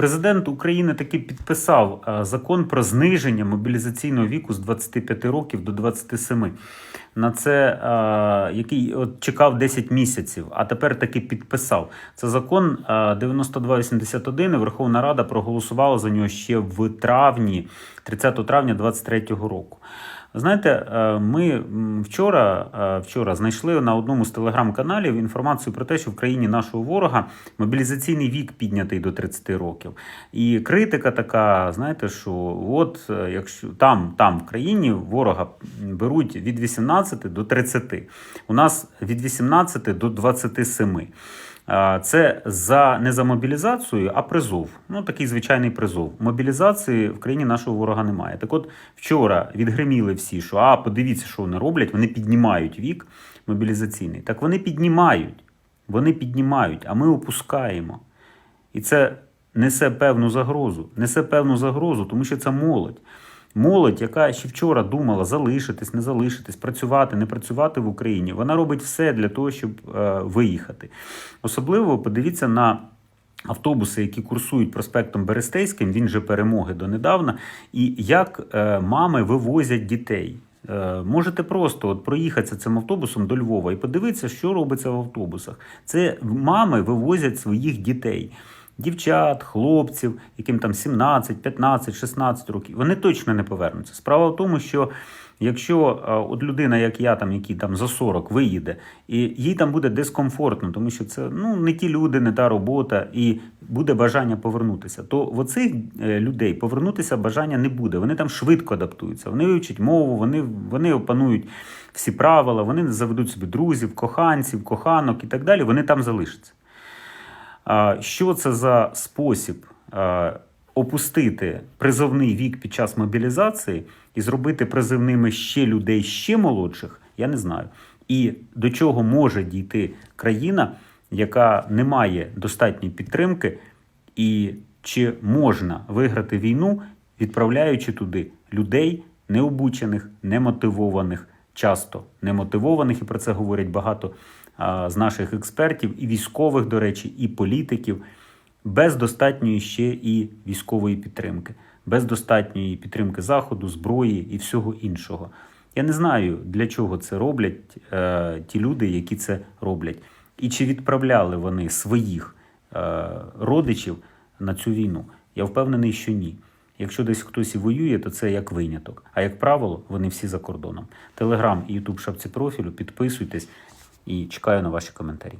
Президент України таки підписав е, закон про зниження мобілізаційного віку з 25 років до 27. На це е, який от чекав 10 місяців, а тепер таки підписав. Це закон е, 9281. і Верховна Рада проголосувала за нього ще в травні, 30 травня 23 року. Знаєте, е, ми вчора, е, вчора знайшли на одному з телеграм-каналів інформацію про те, що в країні нашого ворога мобілізаційний вік піднятий до 30 років. І критика така, знаєте, що от е, якщо там, там в країні ворога беруть від 18 до 30, у нас від 18 до 27. Це за не за мобілізацію, а призов. Ну такий звичайний призов. Мобілізації в країні нашого ворога немає. Так от вчора відгриміли всі, що а подивіться, що вони роблять. Вони піднімають вік мобілізаційний. Так вони піднімають, вони піднімають, а ми опускаємо. І це несе певну загрозу. Несе певну загрозу, тому що це молодь. Молодь, яка ще вчора думала залишитись, не залишитись, працювати, не працювати в Україні, вона робить все для того, щоб е, виїхати. Особливо подивіться на. Автобуси, які курсують проспектом Берестейським, він же перемоги донедавна, і як е, мами вивозять дітей. Е, можете просто от проїхатися цим автобусом до Львова і подивитися, що робиться в автобусах. Це мами вивозять своїх дітей. Дівчат, хлопців, яким там 17, 15, 16 років, вони точно не повернуться. Справа в тому, що якщо е, от людина, як я, там, який там за 40 виїде, і їй там буде дискомфортно, тому що це ну, не ті люди, не та робота, і буде бажання повернутися, то в оцих е, людей повернутися бажання не буде. Вони там швидко адаптуються. Вони вивчать мову, вони, вони опанують всі правила, вони заведуть собі друзів, коханців, коханок і так далі. Вони там залишаться. Що це за спосіб опустити призовний вік під час мобілізації і зробити призовними ще людей ще молодших? Я не знаю. І до чого може дійти країна, яка не має достатньої підтримки, і чи можна виграти війну, відправляючи туди людей необучених, немотивованих, часто немотивованих, і про це говорять багато з наших експертів, і військових, до речі, і політиків, без достатньої ще і військової підтримки, без достатньої підтримки Заходу, зброї і всього іншого. Я не знаю, для чого це роблять е, ті люди, які це роблять, і чи відправляли вони своїх е, родичів на цю війну. Я впевнений, що ні. Якщо десь хтось і воює, то це як виняток. А як правило, вони всі за кордоном. Телеграм і Ютуб шапці профілю. Підписуйтесь і чекаю на ваші коментарі.